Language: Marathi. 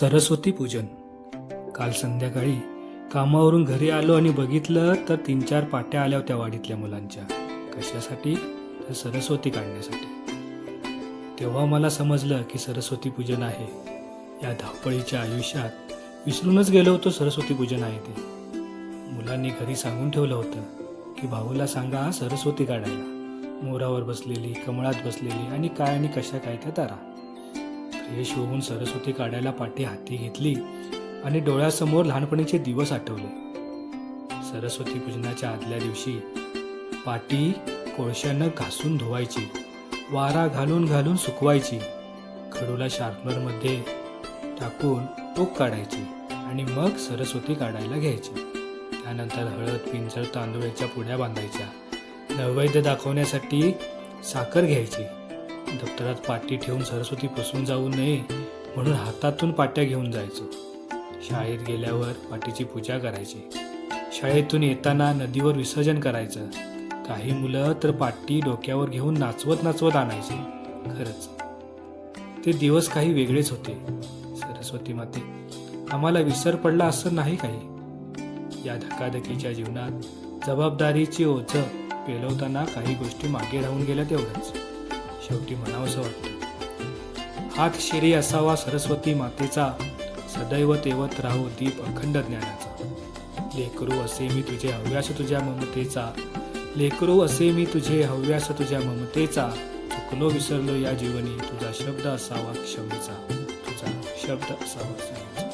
सरस्वती पूजन. काल संध्याकाळी कामावरून घरी आलो आणि बघितलं तर तीन चार पाट्या आल्या होत्या वाडीतल्या मुलांच्या. कशासाठी? तर सरस्वती काढण्यासाठी. तेव्हा मला समजलं की सरस्वती पूजन आहे. या धावपळीच्या आयुष्यात विसरूनच गेलो होतो सरस्वती पूजन आहे ते. मुलांनी घरी सांगून ठेवलं होतं की भाऊला सांगा सरस्वती काढायला. मोरावर बसलेली कमळात बसलेली आणि काय आणि कशा काय त्या तारा. यश होऊन सरस्वती काढायला पाठी हाती घेतली आणि डोळ्यासमोर लहानपणीचे दिवस आठवले. सरस्वती पूजनाच्या आदल्या दिवशी पाटी कोळशानं घासून धुवायची वारा घालून घालून सुकवायची खडूला शार्पनरमध्ये टाकून टोक काढायची आणि मग सरस्वती काढायला घ्यायची. त्यानंतर हळद पिंजळ तांदूळाच्या पुड्या बांधायच्या. नैवेद्य दाखवण्यासाठी साखर घ्यायची. दप्तरात पाटी ठेवून सरस्वती फसवून जाऊ नये म्हणून हातातून पाट्या घेऊन जायचो. शाळेत गेल्यावर पाटीची पूजा करायची. शाळेतून येताना नदीवर विसर्जन करायचं. काही मुलं तर पाटी डोक्यावर घेऊन नाचवत नाचवत आणायची. खरंच. ते दिवस काही वेगळेच होते. सरस्वती माते आम्हाला विसर पडला असं नाही काही. या धकाधकीच्या जीवनात जबाबदारीची ओझं पेलवताना काही गोष्टी मागे राहून गेल्या तेवढंच. शेवटी म्हणावंसं वाटतं. हात शिरी असावा सरस्वती मातेचा सदैव तेवत राहू दीप अखंड ज्ञानाचा. लेकरू असे मी तुझे हव्यास तुझ्या ममतेचा. लेकरू असे मी तुझे हव्यास तुझ्या ममतेचा. चुकलो विसरलो या जीवनी तुझा शब्द असावा क्षमेचा. तुझा शब्द असावा क्षमेचा.